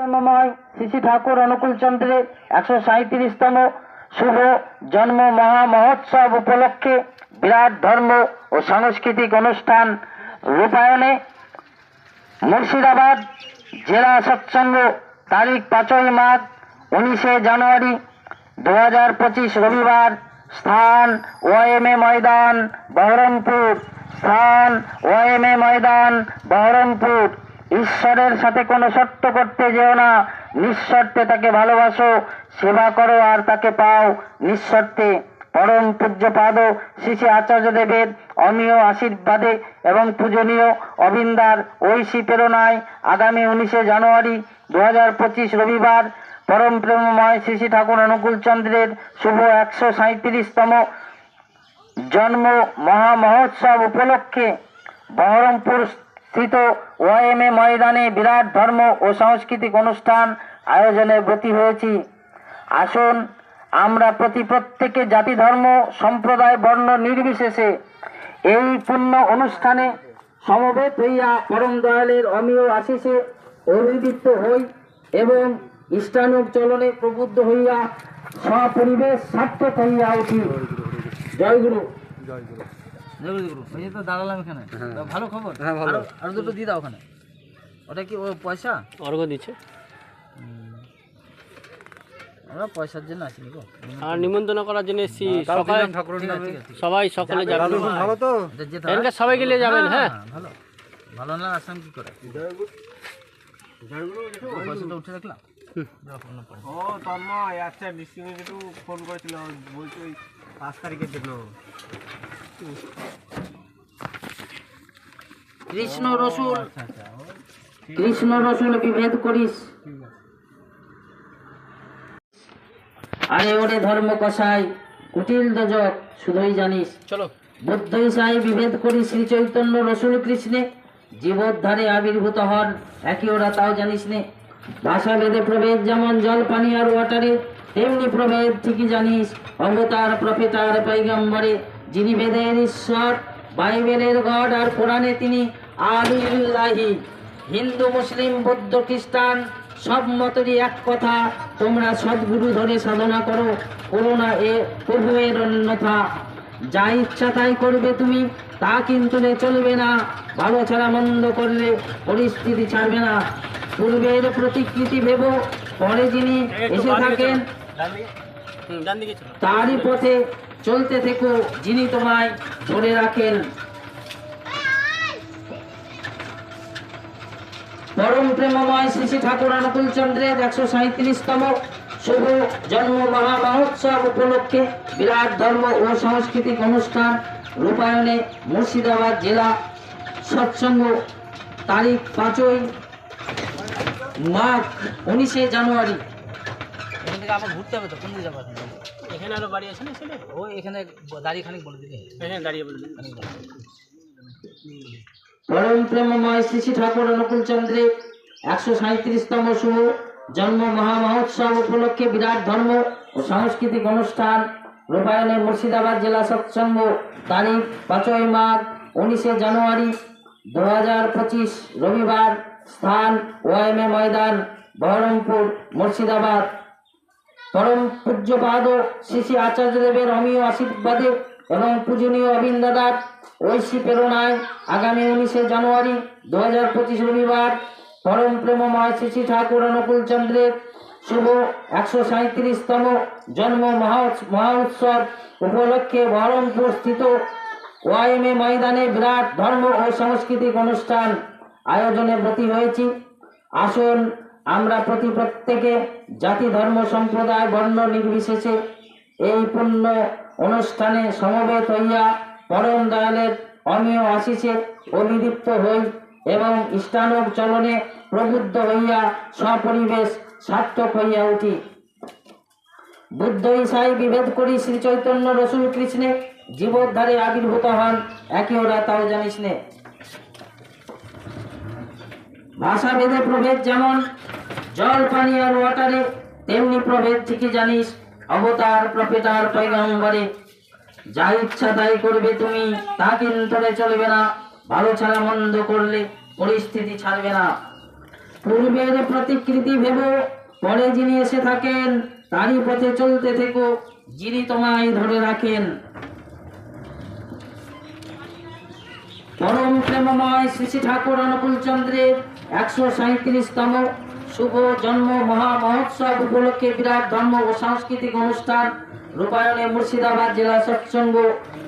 জন্মময় শ্রী ঠাকুর অনুকূল চন্দ্রের একশো সাঁত্রিশতম শুভ জন্ম মহা মহোৎসব উপলক্ষে বিরাট ধর্ম ও সাংস্কৃতিক অনুষ্ঠান রূপায়ণে মুর্শিদাবাদ জেলা সৎসঙ্গ তারিখ পাঁচই মাঘ উনিশে জানুয়ারি দু হাজার পঁচিশ রবিবার স্থান ওএমএ ময়দান বহরমপুর স্থান ওএমএ ময়দান বহরমপুর। ঈশ্বরের সাথে কোনো শর্ত করতে যেও না। নিঃশর্তে তাকে ভালোবাসো, সেবা করো আর তাকে পাও। নিঃশর্তে পরম পূজ্যপাদ শ্রী শ্রী আচার্য দেবের অমীয় আশীর্বাদে এবং পূজনীয় অবিন্দার ঐশী প্রেরণায় আগামী উনিশে জানুয়ারি দু হাজার পঁচিশ রবিবার পরম প্রেমময় শ্রী শ্রী ঠাকুর অনুকূল চন্দ্রের শুভ একশো সাঁত্রিশতম জন্ম মহা মহোৎসব উপলক্ষে বহরমপুর স্থিত ওয়াইএমএ ময়দানে বিরাট ধর্ম ও সাংস্কৃতিক অনুষ্ঠান আয়োজনে ব্রতী হয়েছি। আসুন, আমরা প্রতি প্রত্যেকে জাতি, ধর্ম, সম্প্রদায়, বর্ণ নির্বিশেষে এই পূর্ণ অনুষ্ঠানে সমবেত হইয়া পরম দয়ালের অমীয় আশিসে অভিদিপ্ত হই এবং ইষ্টানুক চলনে প্রবুদ্ধ হইয়া স্বপরিবেশ সার্থক হইয়া উঠি। জয় গুরু। জয় জয়গুরু গুরু। ওই তো দাঁড়ালাম এখানে। তা ভালো খবর? হ্যাঁ, ভালো। আরো- আরও দুটো দিয়ে দাও ওখানে। ওটা কি ও পয়সা? অর্ঘ দিচ্ছে। আমরা পয়সার জন্য আসিনি গো আর নিমন্ত্রণ করার জন্য এসছি। সকালে আছে। সবাই সকলে যাবেন দাদু ভালো। তো। এটা যেতে হয়? এখানকার সবাইকে নিয়ে যাবেন হ্যাঁ ভালো। ভালো না আসলাম কি করে? পয়সাটা উঠে রাখলাম যাও, কোনো পয়সা। ও তন্ময় আচ্ছা ডিস্ট্রিক্টে ফোন করেছিল। বলছি ওই পাঁচ তারিখের জন্য। কৃষ্ণ রসুল। আচ্ছা আচ্ছা ও কৃষ্ণ রসুল বিভেদ করিস? আরে ওরে ধর্ম কষাই কুটিল দজক শুধুই জানিস। চলো। বুদ্ধ ইসাই বিভেদ করি শ্রী চৈতন্য রসুল কৃষ্ণে। জীবোদ্ধারে আবির্ভূত হন একই ওরা তাও জানিস নে। ভাষা ভেদে প্রভেদ যেমন জল পানি আর ওয়াটারে তেমনি প্রভেদ ঠিকই জানিস। অবতার প্রফেটার পৈগম্বরে। যিনি বেদের ঈশ্বর বাইবেলের গড আর কোরআনে তিনি আলিল্লাহি। হিন্দু মুসলিম বৌদ্ধ খ্রিস্টান সব মতেরই এক কথা তোমরা সদ্গুরু ধরে সাধনা করো করো না এ প্রভুয়ের অন্যথা। যা ইচ্ছা তাই করবে তুমি তা কিন্তু রে চলবে না ভালো ছাড়া মন্দ করলে পরিস্থিতি ছাড়বে না। পূর্বের প্রতিকৃতি ভেব পরে যিনি এসে থাকেন তারই পথে চলতে থেকো, যিনি তোমায় ধরে রাখেন। পরম প্রেমময় শ্রী ঠাকুর অনুকূল চন্দ্রের একশো সাঁত্রিশতম শুভ জন্ম মহা মহোৎসব উপলক্ষে বিরাট ধর্ম ও সাংস্কৃতিক অনুষ্ঠান রূপায়ণে মুর্শিদাবাদ জেলা সৎসঙ্গ তারিখ পাঁচই মাঘ উনিশে জানুয়ারি। আবার ঘুরতে হবে তো, কোন দিকে যাব এখন? আরও বাড়ি আছে না ছেলে? ওই এখানে দাঁড়িয়ে খানিক বলে দিলে এখানে দাঁড়িয়ে বলে দিলে। পরম প্রেমময় শ্রী শ্রী ঠাকুর অনুকূল চন্দ্রের একশো সাঁত্রিশতম শুভ জন্ম মহা মহোৎসব উপলক্ষে বিরাট ধর্ম ও সাংস্কৃতিক অনুষ্ঠান। রূপায়ণে মুর্শিদাবাদ জেলা সৎসঙ্গ তারিখ পাঁচই মার্চ উনিশে জানুয়ারি দু হাজার পঁচিশ রবিবার। স্থান ওয়াইমে ময়দান বহরমপুর মুর্শিদাবাদ। পরম পূজ্যপাদ শ্রী শ্রী আচার্যদেবের অমীয় আশীর্বাদে এবং পূজনীয় অবিন্দাদার ঐশী প্রেরণায় আগামী উনিশে জানুয়ারি দু হাজার পঁচিশ রবিবার পরম প্রেমময় শ্রী ঠাকুর অনুকূল চন্দ্রের শুভ একশো সাঁত্রিশতম জন্ম মহা- মহোৎসব উপলক্ষে বহরমপুর স্থিত ওয়াইমে ময়দানে বিরাট ধর্ম ও সাংস্কৃতিক অনুষ্ঠান আয়োজনে ব্রতী হয়েছি। আসুন আমরা প্রতি প্রত্যেকে জাতি, ধর্ম, সম্প্রদায়, বর্ণ নির্বিশেষে এই পূর্ণ অনুষ্ঠানে সমবেত হইয়া পরম দয়ালের অমীয় আশিসে অভিদীপ্ত হই এবং ইষ্টানক চলনে প্রবুদ্ধ হইয়া স্বপরিবেশ সার্থক হইয়া উঠি। বুদ্ধ ইসাই বিভেদ করি শ্রী চৈতন্য রসুল কৃষ্ণে, জীবোদ্ধারে আবির্ভূত হন একে ওরা তাও জানিস নে। ভাষা ভেদে প্রভেদ যেমন জল, পানি আর ওয়াটারে তেমনি প্রভেদ ঠিকই জানিস? অবতার প্রফেটার পৈগম্বরে যা ইচ্ছা তাই করবে তুমি, তা কিন্তু চলবে না। ভালো ছাড়া মন্দ করলে পরিস্থিতি ছাড়বে না। পূর্বের প্রতিকৃতি ভেবে, পরে যিনি এসে থাকেন, তারই পথে চলতে থেকো, যিনি তোমায় ধরে রাখেন। পরম প্রেমময় শ্রী ঠাকুর অনুকূল চন্দ্রের একশো সাঁত্রিশতম শুভ জন্ম মহা মহোৎসব উপলক্ষে বিরাট ধর্ম ও সাংস্কৃতিক অনুষ্ঠান রূপায়ণে মুর্শিদাবাদ জেলা সৎসঙ্গ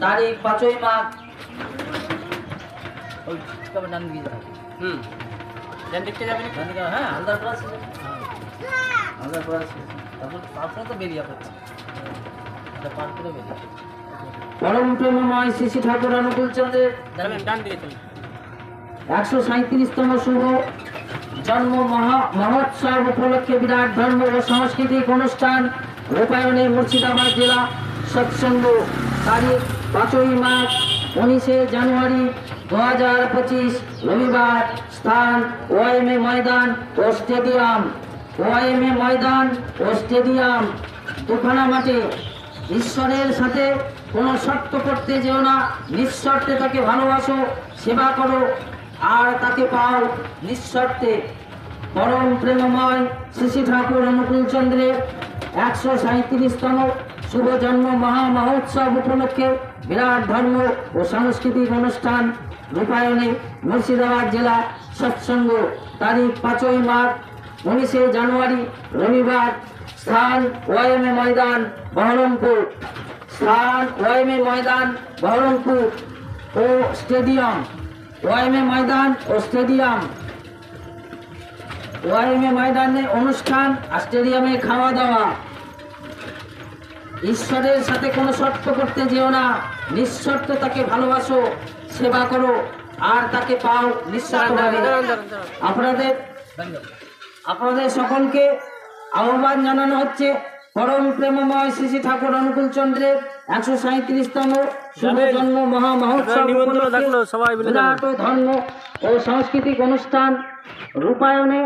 তারিখ পাঁচই মাঘ। হুম। যাবেন হ্যাঁ তারপর তারপরে তো বেরিয়ে পড়ছে। পরম প্রেমময় শ্রী ঠাকুর অনুকূল চন্দ্রের একশো সাঁত্রিশতম শুভ জন্ম মহা, মহোৎসব উপলক্ষে বিরাট ধর্ম ও সাংস্কৃতিক অনুষ্ঠান রূপায়ণে মুর্শিদাবাদ জেলা সৎসঙ্গ তারিখ পাঁচই মার্চ উনিশে জানুয়ারি দু হাজার পঁচিশ রবিবার স্থান ওয়াইএমএ ময়দান ও স্টেডিয়াম। ওয়াইএমএ ময়দান ও স্টেডিয়াম। দুখানা মাঠে। ঈশ্বরের সাথে কোনো শর্ত করতে যেও না। নিঃশর্তে তাকে ভালোবাসো, সেবা করো। আর তাকে পাও নিঃশর্তে পরম প্রেমময় শ্রী ঠাকুর অনুকূল চন্দ্রের একশো সাঁত্রিশতম শুভ জন্ম মহা মহোৎসব উপলক্ষে বিরাট ধর্ম ও সাংস্কৃতিক অনুষ্ঠান রূপায়ণে মুর্শিদাবাদ জেলা সৎসঙ্গ তারিখ পাঁচই মার্চ উনিশে জানুয়ারি রবিবার স্থান ওয়াইএমএ ময়দান বহরমপুর। স্থান ওয়াইএমএ ময়দান বহরমপুর ও স্টেডিয়াম। ওয়াইএমএ ময়দান ও স্টেডিয়াম। ওয়াইএমএ ময়দানে অনুষ্ঠান আর স্টেডিয়ামে খাওয়া দাওয়া। ঈশ্বরের সাথে কোনো শর্ত করতে যেও না। নিঃশর্ত তাকে ভালোবাসো সেবা করো আর তাকে পাও নিঃস্বার্থভাবে আপনাদের আপনাদের সকলকে আহ্বান জানানো হচ্ছে পরম প্রেমময় শ্রী শ্রী ঠাকুর অনুকূল চন্দ্রের একশো সাঁত্রিশতম শুভ জন্ম মহা মহোৎসব। বিরাট ধর্ম ও সাংস্কৃতিক অনুষ্ঠান রূপায়ণে